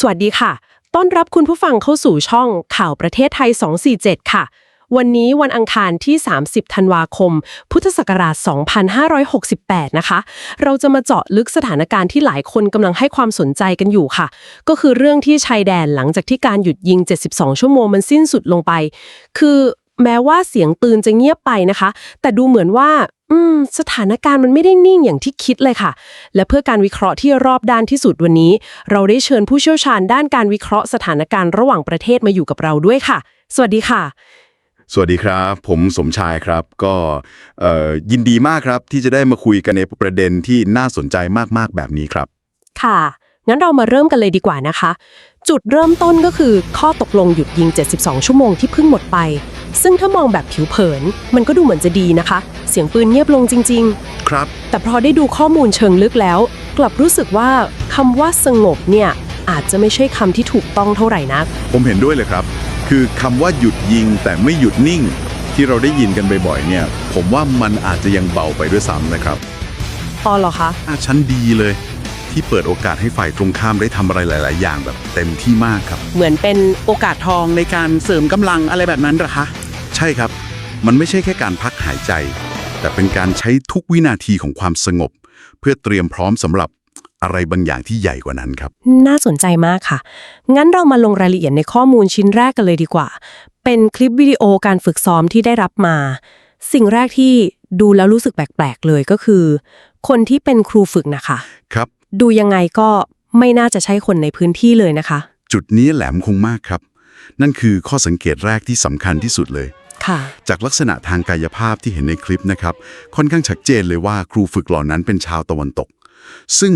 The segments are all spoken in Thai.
สวัสดีค่ะ ต้อนรับคุณผู้ฟังเข้าสู่ช่องข่าวประเทศไทย 247 ค่ะ วันนี้วันอังคารที่ 30 ธันวาคม พุทธศักราช 2568 นะคะ เราจะมาเจาะลึกสถานการณ์ที่หลายคนกำลังให้ความสนใจกันอยู่ค่ะ ก็คือเรื่องที่ชายแดนหลังจากที่การหยุดยิง 72 ชั่วโมงมันสิ้นสุดลงไป คือแม้ว่าเสียงปืนจะเงียบไปนะคะ แต่ดูเหมือนว่า อืม สถานการณ์มันไม่ได้นิ่งอย่างที่คิดเลยค่ะ และเพื่อการวิเคราะห์ที่รอบด้านที่สุดวันนี้ เราได้เชิญผู้เชี่ยวชาญด้านการวิเคราะห์สถานการณ์ระหว่างประเทศมาอยู่กับเราด้วยค่ะ สวัสดีค่ะ สวัสดีครับ ผมสมชายครับ ก็เอ่อยินดีมากครับที่จะได้มาคุยกันในประเด็นที่น่าสนใจมากๆแบบนี้ครับ ค่ะ งั้นเรามาเริ่มกันเลยดีกว่านะคะ จุดเริ่มต้นก็คือข้อตกลงหยุดยิง 72 ชั่วโมงที่เพิ่งหมดไป ซึ่งถ้ามองแบบผิวเผิน มันก็ดูเหมือนจะดีนะคะ เสียงปืนเงียบลงจริงๆครับแต่พอได้ดูข้อมูลเชิงลึกแล้ว กลับรู้สึกว่าคำว่าสงบเนี่ยอาจจะไม่ใช่คำที่ถูกต้องเท่าไหร่นัก ผมเห็นด้วยเลยครับ คือคำว่าหยุดยิงแต่ไม่หยุดนิ่ง ที่เราได้ยินกันบ่อยๆเนี่ย ผมว่ามันอาจจะยังเบาไปด้วยซ้ำนะครับพอเหรอคะ อาชั้นดีเลย ที่เปิดโอกาสให้ฝ่ายตรงข้ามได้ทำอะไรหลาย ๆ อย่างแบบเต็มที่มากครับ เหมือนเป็นโอกาสทองในการเสริมกำลังอะไรแบบนั้นเหรอคะใช่ครับ มันไม่ใช่แค่การพักหายใจ แต่เป็นการใช้ทุกวินาทีของความสงบ เพื่อเตรียมพร้อมสำหรับอะไรบางอย่างที่ใหญ่กว่านั้นครับ น่าสนใจมากค่ะ งั้นเรามาลงรายละเอียดในข้อมูลชิ้นแรกกันเลยดีกว่า เป็นคลิปวิดีโอการฝึกซ้อมที่ได้รับมา สิ่งแรกที่ดูแล้วรู้สึกแปลกๆเลยก็คือ คนที่เป็นครูฝึกนะคะ ครับ ดูยังไงก็ไม่น่าจะใช่คนในพื้นที่เลยนะคะ จุดนี้แหลมคงมากครับ นั่นคือข้อสังเกตแรกที่สำคัญที่สุดเลยค่ะ จากลักษณะทางกายภาพที่เห็นในคลิปนะครับ ค่อนข้างชัดเจนเลยว่าครูฝึกเหล่านั้นเป็นชาวตะวันตก ซึ่ง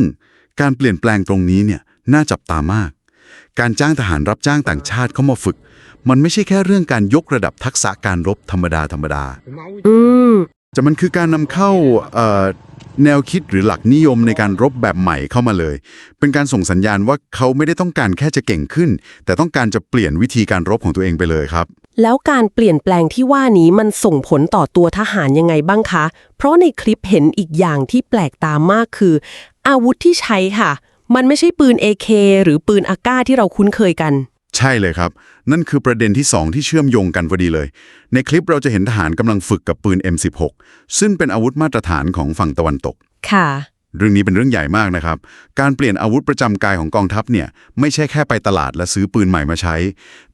การเปลี่ยนแปลงตรงนี้เนี่ยน่าจับตามาก การจ้างทหารรับจ้างต่างชาติเข้ามาฝึก มันไม่ใช่แค่เรื่องการยกระดับทักษะการรบธรรมดาธรรมดาอืมแต่มันคือการนำเข้าเอ่อแนวคิดหรือหลักนิยมในการรบแบบใหม่เข้ามาเลย เป็นการส่งสัญญาณว่าเขาไม่ได้ต้องการแค่จะเก่งขึ้น แต่ต้องการจะเปลี่ยนวิธีการรบของตัวเองไปเลยครับ แล้วการเปลี่ยนแปลงที่ว่านี้มันส่งผลต่อตัวทหารยังไงบ้างคะ เพราะในคลิปเห็นอีกอย่างที่แปลกตามากคือ อาวุธที่ใช้ค่ะ มันไม่ใช่ปืน AK หรือปืนอาก้าที่เราคุ้นเคยกัน ใช่เลยครับ นั่นคือประเด็นที่ 2 ที่เชื่อมโยงกันพอดีเลย ในคลิปเราจะเห็นทหารกำลังฝึกกับปืน M16 ซึ่งเป็นอาวุธมาตรฐานของฝั่งตะวันตก ค่ะ เรื่องนี้เป็นเรื่องใหญ่มากนะครับ การเปลี่ยนอาวุธประจำกายของกองทัพเนี่ยไม่ใช่แค่ไปตลาดและซื้อปืนใหม่มาใช้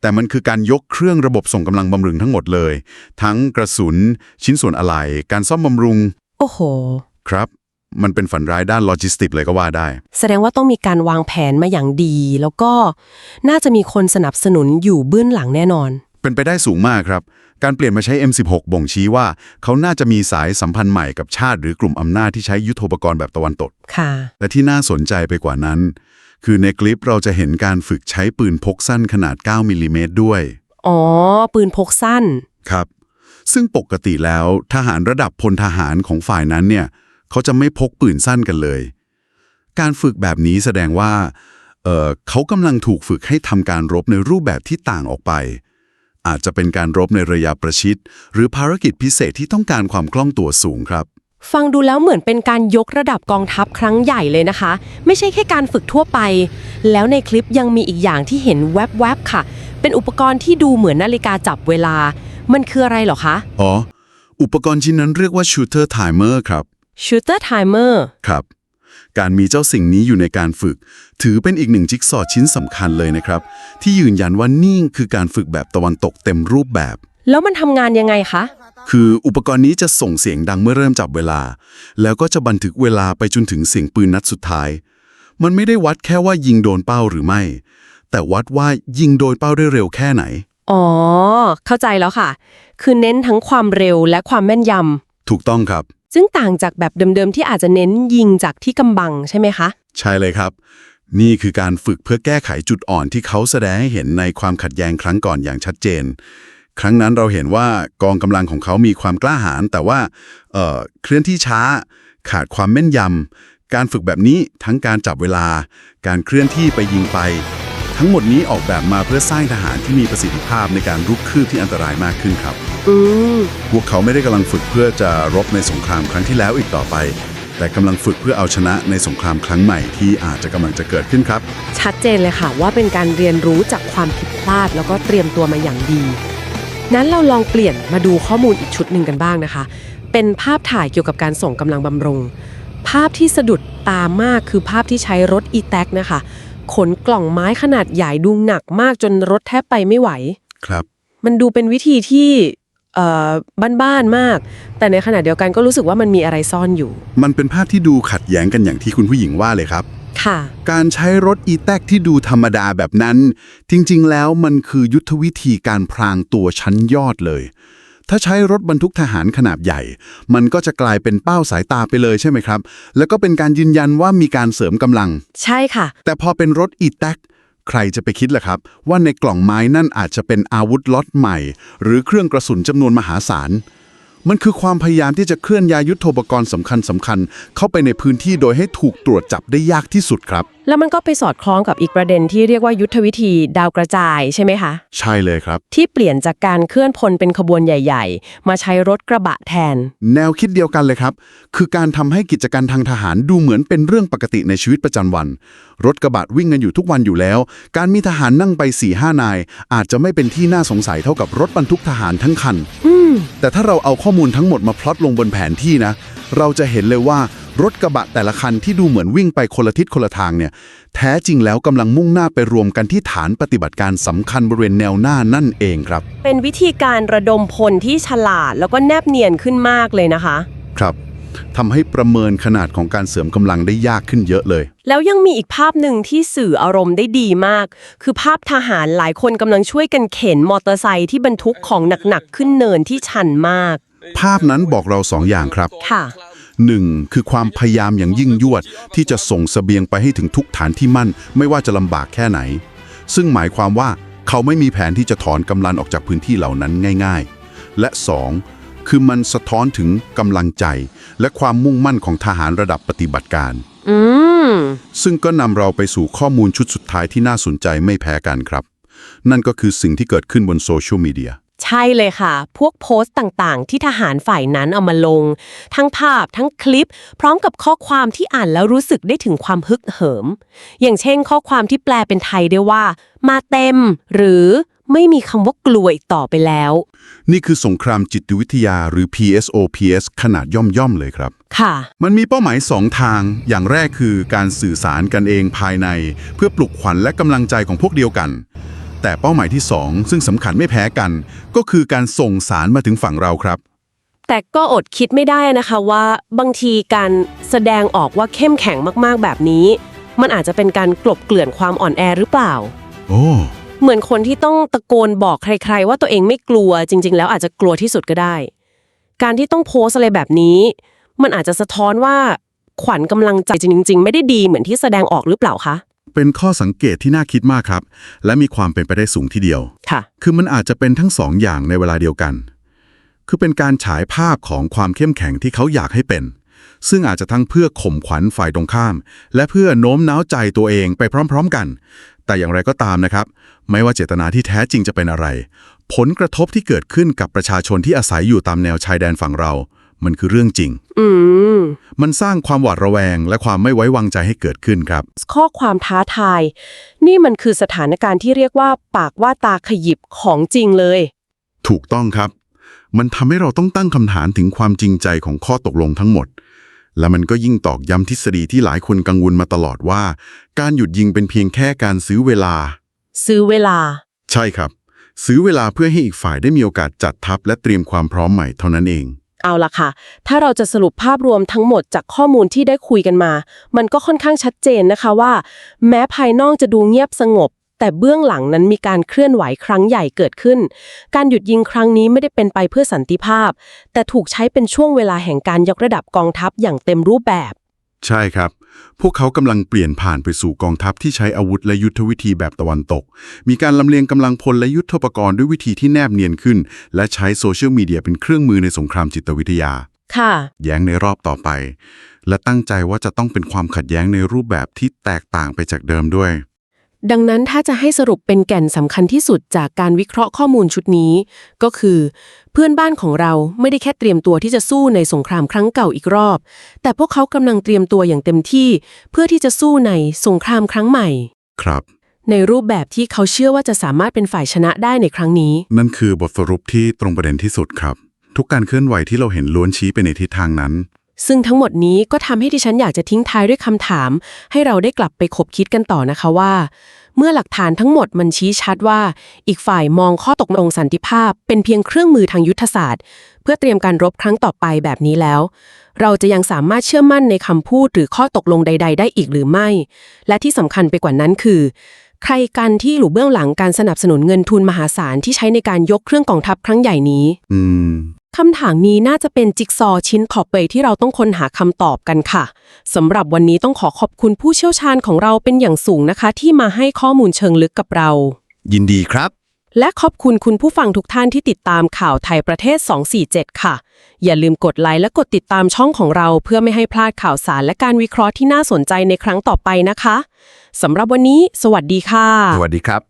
แต่มันคือการยกเครื่องระบบส่งกำลังบำรุงทั้งหมดเลย ทั้งกระสุน ชิ้นส่วนอะไหล่การซ่อมบำรุง โอ้โห ครับ มันเป็นฝันร้ายด้านโลจิสติกเลยก็ว่าได้ แสดงว่าต้องมีการวางแผนมาอย่างดี แล้วก็น่าจะมีคนสนับสนุนอยู่เบื้องหลังแน่นอน เป็นไปได้สูงมากครับ การเปลี่ยนมาใช้ M16 บ่งชี้ว่า เขาน่าจะมีสายสัมพันธ์ใหม่กับชาติหรือกลุ่มอำนาจที่ใช้ยุทโธปกรณ์แบบตะวันตกค่ะ และที่น่าสนใจไปกว่านั้น คือในคลิปเราจะเห็นการฝึกใช้ปืนพกสั้นขนาด 9มิลลิเมตรด้วย อ๋อ ปืนพกสั้น ครับ ซึ่งปกติแล้วทหารระดับพลทหารของฝ่ายนั้นเนี่ย เขาจะไม่พกปืนสั้นกันเลย การฝึกแบบนี้แสดงว่าเอ่อเขากำลังถูกฝึกให้ทำการรบในรูปแบบที่ต่างออกไป อาจจะเป็นการรบในระยะประชิด หรือภารกิจพิเศษที่ต้องการความคล่องตัวสูงครับ ฟังดูแล้วเหมือนเป็นการยกระดับกองทัพครั้งใหญ่เลยนะคะ ไม่ใช่แค่การฝึกทั่วไป แล้วในคลิปยังมีอีกอย่างที่เห็นแวบๆค่ะ เป็นอุปกรณ์ที่ดูเหมือนนาฬิกาจับเวลา มันคืออะไรเหรอคะ อ๋อ อุปกรณ์ชิ้นนั้นเรียกว่า shooter timer ครับ shooter timer ครับ การมีเจ้าสิ่งนี้อยู่ในการฝึก ถือเป็นอีกหนึ่งจิ๊กซอว์ชิ้นสำคัญเลยนะครับ ที่ยืนยันว่านี่คือการฝึกแบบตะวันตกเต็มรูปแบบ แล้วมันทำงานยังไงคะ คืออุปกรณ์นี้จะส่งเสียงดังเมื่อเริ่มจับเวลา แล้วก็จะบันทึกเวลาไปจนถึงเสียงปืนนัดสุดท้าย มันไม่ได้วัดแค่ว่ายิงโดนเป้าหรือไม่ แต่วัดว่ายิงโดนเป้าได้เร็วแค่ไหน อ๋อ เข้าใจแล้วค่ะ คือเน้นทั้งความเร็วและความแม่นยถูกต้องครับำ ซึ่งต่างจากแบบเดิมๆที่อาจจะเน้นยิงจากที่กำบังใช่ไหมคะ ใช่เลยครับ นี่คือการฝึกเพื่อแก้ไขจุดอ่อนที่เขาแสดงให้เห็นในความขัดแย้งครั้งก่อนอย่างชัดเจน ครั้งนั้นเราเห็นว่ากองกำลังของเขามีความกล้าหาญแต่ว่าเอ่อเคลื่อนที่ช้า ขาดความแม่นยำการฝึกแบบนี้ทั้งการจับเวลา การเคลื่อนที่ไปยิงไป ทั้งหมดนี้ออกแบบมาเพื่อสร้างทหารที่มีประสิทธิภาพในการรุกคืบที่อันตรายมากขึ้นครับ อืมพวกเขาไม่ได้กำลังฝึกเพื่อจะรบในสงครามครั้งที่แล้วอีกต่อไปแต่แต่กำลังฝึกเพื่อเอาชนะในสงครามครั้งใหม่ที่อาจจะกำลังจะเกิดขึ้นครับ ชัดเจนเลยค่ะว่าเป็นการเรียนรู้จากความผิดพลาดแล้วก็เตรียมตัวมาอย่างดี นั้นเราลองเปลี่ยนมาดูข้อมูลอีกชุดหนึ่งกันบ้างนะคะ เป็นภาพถ่ายเกี่ยวกับการส่งกำลังบำรุง ภาพที่สะดุดตามากคือภาพที่ใช้รถอีแท็กนะคะ ขนกล่องไม้ขนาดใหญ่ดูหนักมากจนรถแทบไปไม่ไหว ครับ มันดูเป็นวิธีที่เอ่อ บ้านๆมาก แต่ในขณะเดียวกันก็รู้สึกว่ามันมีอะไรซ่อนอยู่ มันเป็นภาพที่ดูขัดแย้งกันอย่างที่คุณผู้หญิงว่าเลยครับ ค่ะ การใช้รถอีแท็กที่ดูธรรมดาแบบนั้น จริงๆ แล้วมันคือยุทธวิธีการพรางตัวชั้นยอดเลย ถ้าใช้รถบรรทุกทหารขนาดใหญ่ มันก็จะกลายเป็นเป้าสายตาไปเลยใช่ไหมครับ แล้วก็เป็นการยืนยันว่ามีการเสริมกำลัง ใช่ค่ะ แต่พอเป็นรถอีแท็ก ใครจะไปคิดล่ะครับ ว่าในกล่องไม้นั่นอาจจะเป็นอาวุธล็อตใหม่ หรือเครื่องกระสุนจำนวนมหาศาล มันคือความพยายามที่จะเคลื่อนย้ายยุทโธปกรณ์สำคัญสำคัญเข้าไปในพื้นที่โดยให้ถูกตรวจจับได้ยากที่สุดครับแล้วมันก็ไปสอดคล้องกับอีกประเด็นที่เรียกว่ายุทธวิธีดาวกระจายใช่ไหมคะ ใช่เลยครับ ที่เปลี่ยนจากการเคลื่อนพลเป็นขบวนใหญ่ ๆ มาใช้รถกระบะแทน แนวคิดเดียวกันเลยครับ คือการทำให้กิจการทางทหารดูเหมือนเป็นเรื่องปกติในชีวิตประจำวัน รถกระบะวิ่งกันอยู่ทุกวันอยู่แล้ว การมีทหารนั่งไป4ี่ห้านาย อาจจะไม่เป็นที่น่าสงสัยเท่ากับรถบรรทุกทหารทั้งคันอืมแต่ถ้าเราเอาข้อมูลทั้งหมดมาพลอตลงบนแผนที่นะ เราจะเห็นเลยว่า รถกระบะแต่ละคันที่ดูเหมือนวิ่งไปคนละทิศคนละทางเนี่ย แท้จริงแล้วกำลังมุ่งหน้าไปรวมกันที่ฐานปฏิบัติการสำคัญบริเวณแนวหน้านั่นเองครับ เป็นวิธีการระดมพลที่ฉลาดแล้วก็แนบเนียนขึ้นมากเลยนะคะ ครับทำให้ประเมินขนาดของการเสริมกำลังได้ยากขึ้นเยอะเลย แล้วยังมีอีกภาพหนึ่งที่สื่ออารมณ์ได้ดีมาก คือภาพทหารหลายคนกำลังช่วยกันเข็นมอเตอร์ไซค์ที่บรรทุกของหนักๆขึ้นเนินที่ชันมาก ภาพนั้นบอกเราสองอย่างครับ ค่ะ หนึ่งคือความพยายามอย่างยิ่งยวด ที่จะส่งเสบียงไปให้ถึงทุกฐานที่มั่น ไม่ว่าจะลำบากแค่ไหน ซึ่งหมายความว่าเขาไม่มีแผนที่จะถอนกำลังออกจากพื้นที่เหล่านั้นง่าย ๆ และสองคือมันสะท้อนถึงกำลังใจ และความมุ่งมั่นของทหารระดับปฏิบัติการอืมซึ่งก็นำเราไปสู่ข้อมูลชุดสุดท้ายที่น่าสนใจไม่แพ้กันครับ นั่นก็คือสิ่งที่เกิดขึ้นบนโซเชียลมีเดีย ใช่เลยค่ะ พวกโพสต์ต่างๆ ที่ทหารฝ่ายนั้นเอามาลง ทั้งภาพทั้งคลิป พร้อมกับข้อความที่อ่านแล้วรู้สึกได้ถึงความฮึกเหิม อย่างเช่นข้อความที่แปลเป็นไทยได้ว่า มาเต็ม หรือไม่มีคำว่ากลัวอีกต่อไปแล้ว นี่คือสงครามจิตวิทยาหรือ PSOPS ขนาดย่อมๆเลยครับ ค่ะ มันมีเป้าหมาย2ทาง อย่างแรกคือการสื่อสารกันเองภายใน เพื่อปลุกขวัญและกำลังใจของพวกเดียวกัน แต่เป้าหมายที่ 2 ซึ่งสำคัญไม่แพ้กัน ก็คือการส่งสารมาถึงฝั่งเราครับ แต่ก็อดคิดไม่ได้นะคะว่าบางทีการแสดงออกว่าเข้มแข็งมากๆแบบนี้ มันอาจจะเป็นการกลบเกลื่อนความอ่อนแอหรือเปล่า โอ้ เหมือนคนที่ต้องตะโกนบอกใคร ๆ ว่าตัวเองไม่กลัวจริง ๆ แล้วอาจจะกลัวที่สุดก็ได้ การที่ต้องโพสอะไรแบบนี้ มันอาจจะสะท้อนว่าขวัญกำลังใจจริง ๆ ไม่ได้ดีเหมือนที่แสดงออกหรือเปล่าคะ เป็นข้อสังเกตที่น่าคิดมากครับ และมีความเป็นไปได้สูงทีเดียวค่ะ คือมันอาจจะเป็นทั้งสองอย่างในเวลาเดียวกัน คือเป็นการฉายภาพของความเข้มแข็งที่เขาอยากให้เป็น ซึ่งอาจจะทั้งเพื่อข่มขวัญฝ่ายตรงข้าม และเพื่อโน้มน้าวใจตัวเองไปพร้อม ๆกัน แต่อย่างไรก็ตามนะครับ ไม่ว่าเจตนาที่แท้จริงจะเป็นอะไร ผลกระทบที่เกิดขึ้นกับประชาชนที่อาศัยอยู่ตามแนวชายแดนฝั่งเรา มันคือเรื่องจริง อืม มันสร้างความหวาดระแวงและความไม่ไว้วางใจให้เกิดขึ้นครับ ข้อความท้าทาย นี่มันคือสถานการณ์ที่เรียกว่าปากว่าตาขยิบของจริงเลย ถูกต้องครับ มันทำให้เราต้องตั้งคำถามถึงความจริงใจของข้อตกลงทั้งหมด และมันก็ยิ่งตอกย้ำทฤษฎีที่หลายคนกังวลมาตลอดว่า การหยุดยิงเป็นเพียงแค่การซื้อเวลา ซื้อเวลา ใช่ครับ ซื้อเวลาเพื่อให้อีกฝ่ายได้มีโอกาสจัดทัพและเตรียมความพร้อมใหม่เท่านั้นเอง เอาละค่ะ ถ้าเราจะสรุปภาพรวมทั้งหมดจากข้อมูลที่ได้คุยกันมา มันก็ค่อนข้างชัดเจนนะคะว่า แม้ภายนอกจะดูเงียบสงบ แต่เบื้องหลังนั้นมีการเคลื่อนไหวครั้งใหญ่เกิดขึ้น การหยุดยิงครั้งนี้ไม่ได้เป็นไปเพื่อสันติภาพ แต่ถูกใช้เป็นช่วงเวลาแห่งการยกระดับกองทัพอย่างเต็มรูปแบบ ใช่ครับ พวกเขากำลังเปลี่ยนผ่านไปสู่กองทัพที่ใช้อาวุธและยุทธวิธีแบบตะวันตก มีการลำเลียงกำลังพลและยุทธปกรณ์ด้วยวิธีที่แนบเนียนขึ้น และใช้โซเชียลมีเดียเป็นเครื่องมือในสงครามจิตวิทยา ค่ะ แย้งในรอบต่อไป และตั้งใจว่าจะต้องเป็นความขัดแย้งในรูปแบบที่แตกต่างไปจากเดิมด้วย ดังนั้นถ้าจะให้สรุปเป็นแก่นสำคัญที่สุดจากการวิเคราะห์ข้อมูลชุดนี้ ก็คือ เพื่อนบ้านของเราไม่ได้แค่เตรียมตัวที่จะสู้ในสงครามครั้งเก่าอีกรอบ แต่พวกเขากำลังเตรียมตัวอย่างเต็มที่ เพื่อที่จะสู้ในสงครามครั้งใหม่ ครับ ในรูปแบบที่เขาเชื่อว่าจะสามารถเป็นฝ่ายชนะได้ในครั้งนี้ นั่นคือบทสรุปที่ตรงประเด็นที่สุดครับ ทุกการเคลื่อนไหวที่เราเห็นล้วนชี้ไปในทิศทางนั้น ซึ่งทั้งหมดนี้ก็ทำให้ดิฉันอยากจะทิ้งท้ายด้วยคำถาม ให้เราได้กลับไปคบคิดกันต่อนะคะว่า เมื่อหลักฐานทั้งหมดมันชี้ชัดว่า อีกฝ่ายมองข้อตกลงสันติภาพ เป็นเพียงเครื่องมือทางยุทธศาสตร์ เพื่อเตรียมการรบครั้งต่อไปแบบนี้แล้ว เราจะยังสามารถเชื่อมั่นในคำพูดหรือข้อตกลงใด ๆ ได้อีกหรือไม่ และที่สำคัญไปกว่านั้นคือใครกันที่อยู่เบื้องหลังการสนับสนุนเงินทุนมหาศาลที่ใช้ในการยกเครื่องกองทัพครั้งใหญ่นี้ อืม คำถามนี้น่าจะเป็นจิ๊กซอว์ชิ้นขอบเปยที่เราต้องค้นหาคำตอบกันค่ะสำหรับวันนี้ต้องขอขอบคุณผู้เชี่ยวชาญของเราเป็นอย่างสูงนะคะ ที่มาให้ข้อมูลเชิงลึกกับเรา ยินดีครับ และขอบคุณคุณผู้ฟังทุกท่านที่ติดตามข่าวไทยประเทศ 247 ค่ะ อย่าลืมกดไลค์และกดติดตามช่องของเรา เพื่อไม่ให้พลาดข่าวสารและการวิเคราะห์ที่น่าสนใจในครั้งต่อไปนะคะสำหรับวันนี้ สวัสดีค่ะ สวัสดีครับ